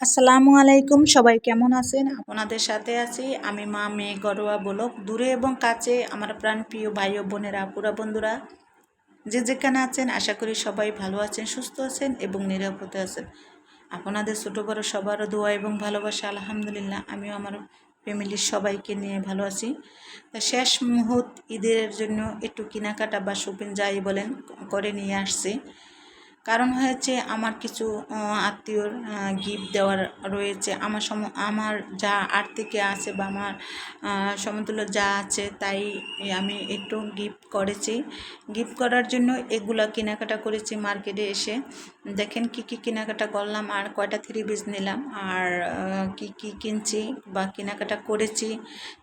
আসসালামু আলাইকুম, সবাই কেমন আছেন? আপনাদের সাথে আছি আমি মা মেয়ে গরোয়া বলক দূরে এবং কাছে আমার প্রাণ প্রিয় ভাই ও বোনেরা পুরা বন্ধুরা। যে যেখানে আছেন, আশা করি সবাই ভালো আছেন, সুস্থ আছেন এবং নিরাপদে আছেন। আপনাদের ছোটো বড়ো সবারও দোয়া এবং ভালোবাসা, আলহামদুলিল্লাহ, আমিও আমার ফ্যামিলির সবাইকে নিয়ে ভালো আছি। তা শেষ মুহূর্ত ঈদের জন্য একটু কেনাকাটা বা শপিং যাই বলেন, করে নিয়ে আসছি। কারণ হয়েছে আমার কিছু আত্মীয়র গিফট দেওয়ার রয়েছে। আমার সম, আমার যা আর্থিকে আছে বা আমার সমতুল্য যা আছে তাই আমি একটু গিফট করেছি। গিফট করার জন্য এগুলো কেনাকাটা করেছি মার্কেটে এসে। দেখেন কি কি কেনাকাটা করলাম আর কয়টা থ্রি পিস নিলাম আর কি কি কিনছি বা কেনাকাটা করেছি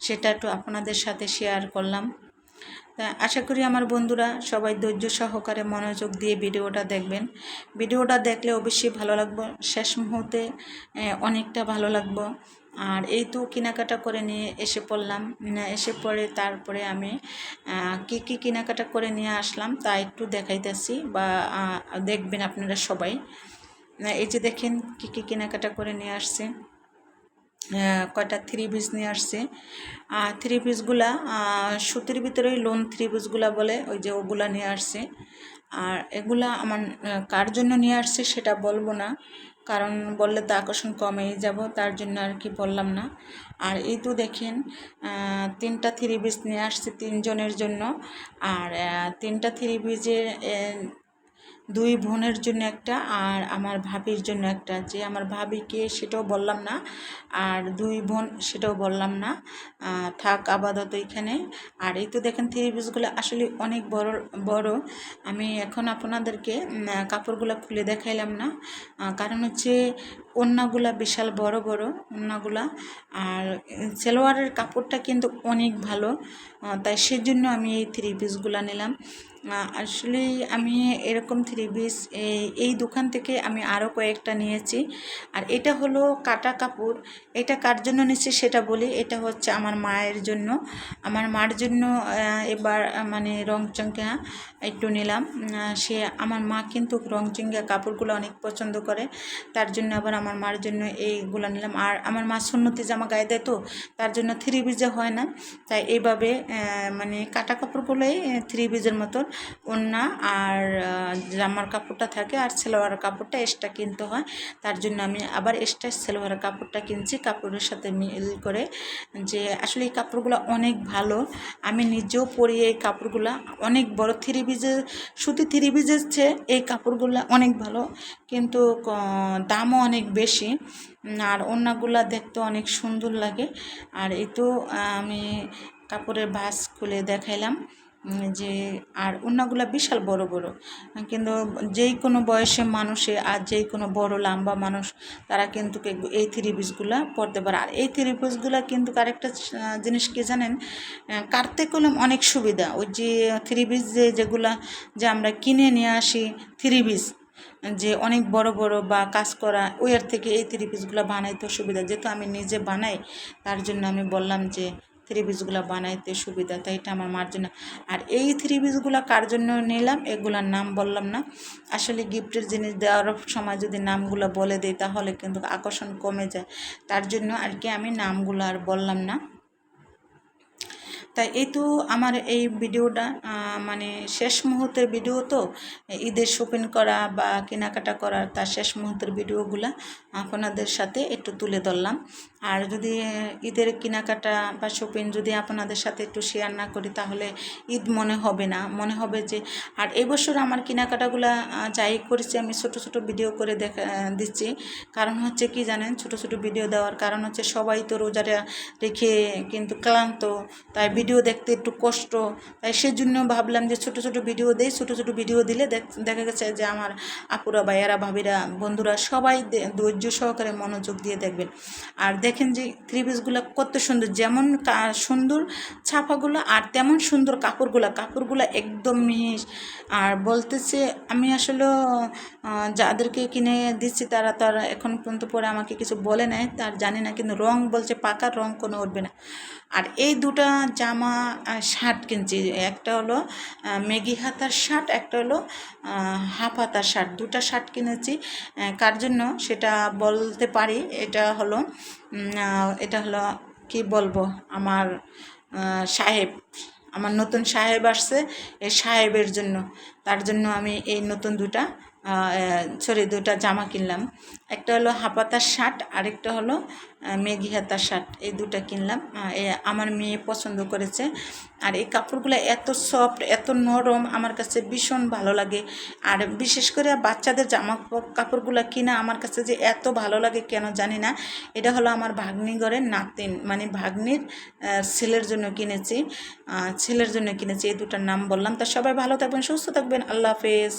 সেটা একটু আপনাদের সাথে শেয়ার করলাম। তা আশা করি আমার বন্ধুরা সবাই ধৈর্য সহকারে মনোযোগ দিয়ে ভিডিওটা দেখবেন। ভিডিওটা দেখলে অবশ্যই ভালো লাগবে। শেষ মুহূর্তে অনেকটা ভালো লাগবো। আর এই তো কেনাকাটা করে নিয়ে এসে পড়লাম। এসে পড়ে তারপরে আমি কি কি কেনাকাটা করে নিয়ে আসলাম তা একটু দেখাইতেছি বা দেখবেন আপনারা সবাই। এই যে দেখেন কি কি কেনাকাটা করে নিয়ে আসছে। কয়টা থ্রি পিস নিয়ে আসছে। আর থ্রি পিসগুলা সুতির ভিতরে ওই লোন থ্রি পিসগুলা বলে, ওই যে ওগুলা নিয়ে আসছে। আর এগুলা আমার কার জন্য নিয়ে আসছে সেটা বলব না, কারণ বললে তো আকর্ষণ কমেই যাব, তার জন্য আর কি বললাম না। আর এই তো দেখেন তিনটা থ্রি পিস নিয়ে আসছে তিনজনের জন্য। আর তিনটা থ্রি পিসের দুই বোনের জন্য একটা আর আমার ভাবির জন্য একটা। যে আমার ভাবিকে সেটাও বললাম না আর দুই বোন সেটাও বললাম না। থাক আপাতত এখানে। আর এই তো দেখেন থ্রি পিসগুলো আসলে অনেক বড় বড়। আমি এখন আপনাদেরকে কাপড়গুলো খুলে দেখাইলাম না। কারণ হচ্ছে ওন্নাগুলা বিশাল বড় বড় ওন্নাগুলা। আর সেলোয়ারের কাপড়টা কিন্তু অনেক ভালো। তাই সেজন্য আমি এই থ্রি পিসগুলো নিলাম। আসলে আমি এরকম থ্রি পিস এই দোকান থেকে আমি আরও কয়েকটা নিয়েছি। আর এটা হলো কাটা কাপড়। এটা কার জন্য নিচ্ছি সেটা বলি। এটা হচ্ছে আমার মায়ের জন্য। আমার মার জন্য এবার মানে রং চঙ্কা একটু নিলাম। সে, আমার মা কিন্তু রং চঙ্গা কাপড়গুলো অনেক পছন্দ করে। তার জন্য আবার আমার মার জন্য এইগুলো নিলাম। আর আমার মা সুন্নতি জামা গায়ে দেয় তো, তার জন্য থ্রি পিজে হয় না। তাই এইভাবে মানে কাটা কাপড়গুলোই থ্রি পিজের মতন ওন্না আর জামার কাপড়টা থাকে আর সেলোয়ার কাপড়টা এক্সট্রা কিনতে হয়। তার জন্য আমি আবার এক্সট্রা সেলোয়ার কাপড়টা কিনছি, কাপড়ের সাথে মিল করে যে আসলে এই কাপড়গুলো অনেক ভালো। আমি নিজেও পরি এই কাপড়গুলো। অনেক বড় থ্রি পিজের সুতি থ্রি পিজের চেয়ে এই কাপড়গুলো অনেক ভালো। কিন্তু দামও অনেক বেশি। আর অন্যগুলা দেখতে অনেক সুন্দর লাগে। আর এই তো আমি কাপড়ের ভাস খুলে দেখাইলাম। যে আর অন্যগুলো বিশাল বড় বড়। কিন্তু যেই কোনো বয়সে মানুষে আর যেই কোনো বড় লম্বা মানুষ, তারা কিন্তু এই থ্রি পিসগুলো পরতে পারে। আর এই থ্রি পিসগুলো কিন্তু আরেকটা জিনিস কি জানেন? কাটতে কলম অনেক সুবিধা। ওই যে থ্রি পিস যে, যেগুলা যে আমরা কিনে নিয়ে আসি থ্রি পিস যে অনেক বড় বড় বা কাজ করা ওয়ার থেকে এই থ্রি পিসগুলো বানাইতে সুবিধা। যেহেতু আমি নিজে বানাই, তার জন্য আমি বললাম যে থ্রি পিসগুলো বানাইতে সুবিধা তাই এটা আমার মার জন্য আর এই থ্রি পিসগুলো কার জন্য নিলাম, এগুলার নাম বললাম না। আসলে গিফটের জিনিস দেওয়ার সময় যদি নামগুলো বলে দিই, তাহলে কিন্তু আকর্ষণ কমে যায়। তার জন্য আর কি আমি নামগুলো আর বললাম না। তাই এই তো আমার এই ভিডিওটা মানে শেষ মুহূর্তের ভিডিও তো, ঈদের শপিং করা বা কেনাকাটা করার তার শেষ মুহূর্তের ভিডিওগুলা আপনাদের সাথে একটু তুলে ধরলাম। আর যদি ঈদের কেনাকাটা বা শপিং যদি আপনাদের সাথে একটু শেয়ার না করি তাহলে ঈদ মনে হবে না। মনে হবে যে, আর এবছর আমার কেনাকাটাগুলা যাই করেছি আমি ছোট ছোট ভিডিও করে দেখা দিচ্ছি। কারণ হচ্ছে কি জানেন? ছোট ছোট ভিডিও দেওয়ার কারণ হচ্ছে সবাই তো রোজারা রেখে কিন্তু ক্লান্ত। তাই ভিডিও দেখতে একটু কষ্ট। তাই সেজন্য ভাবলাম যে ছোট ছোট ভিডিও দেই, ছোট ছোট ভিডিও দিলে দেখা গেছে যে আমার আপুরা, ভাইয়ারা, ভাবিরা, বন্ধুরা সবাই ধৈর্য সহকারে মনোযোগ দিয়ে দেখবেন। আর দেখেন যে থ্রি কত সুন্দর, যেমন সুন্দর ছাপাগুলো আর তেমন সুন্দর কাপড়গুলো। কাপড়গুলো একদম মিহিস আর বলতেছে, আমি আসলে যাদেরকে কিনে দিচ্ছি তারা তারা এখন পর্যন্ত পরে আমাকে কিছু বলে নেয় তার জানি না, কিন্তু রং বলছে পাকার রং কোনো উঠবে না। আর এই দুটা জামা আহ, শার্ট কিনছি। একটা হলো মেগি হাতার শার্ট একটা হলো হাফ হাতার শার্ট দুটা শার্ট কিনেছি। কার জন্য? সেটা বলতে পারি। এটা হলো এটা হলো কি বলব? আমার সাহেব। আমার নতুন সাহেব আসছে এই সাহেবের জন্য। তার জন্য আমি এই নতুন দুটা সরি দুটা জামা কিনলাম। একটা হলো হাপাতার শার্ট, আরেকটা হলো মেঘি হাতার শার্ট। এই দুটা কিনলাম। আমার মেয়ে পছন্দ করেছে। আর এই কাপড়গুলো এত সফট এত নরম, আমার কাছে ভীষণ ভালো লাগে। আর বিশেষ করে বাচ্চাদের জামা কাপড়গুলো কিনা আমার কাছে যে এত ভালো লাগে কেন জানি না। এটা হলো আমার ভাগ্নি ঘরের নাতিন মানে ভাগ্নির ছেলের জন্য কিনেছি। ছেলের জন্য কিনেছি, এই দুটার নাম বললাম। তা সবাই ভালো থাকবেন, সুস্থ থাকবেন। আল্লাহ হাফেজ।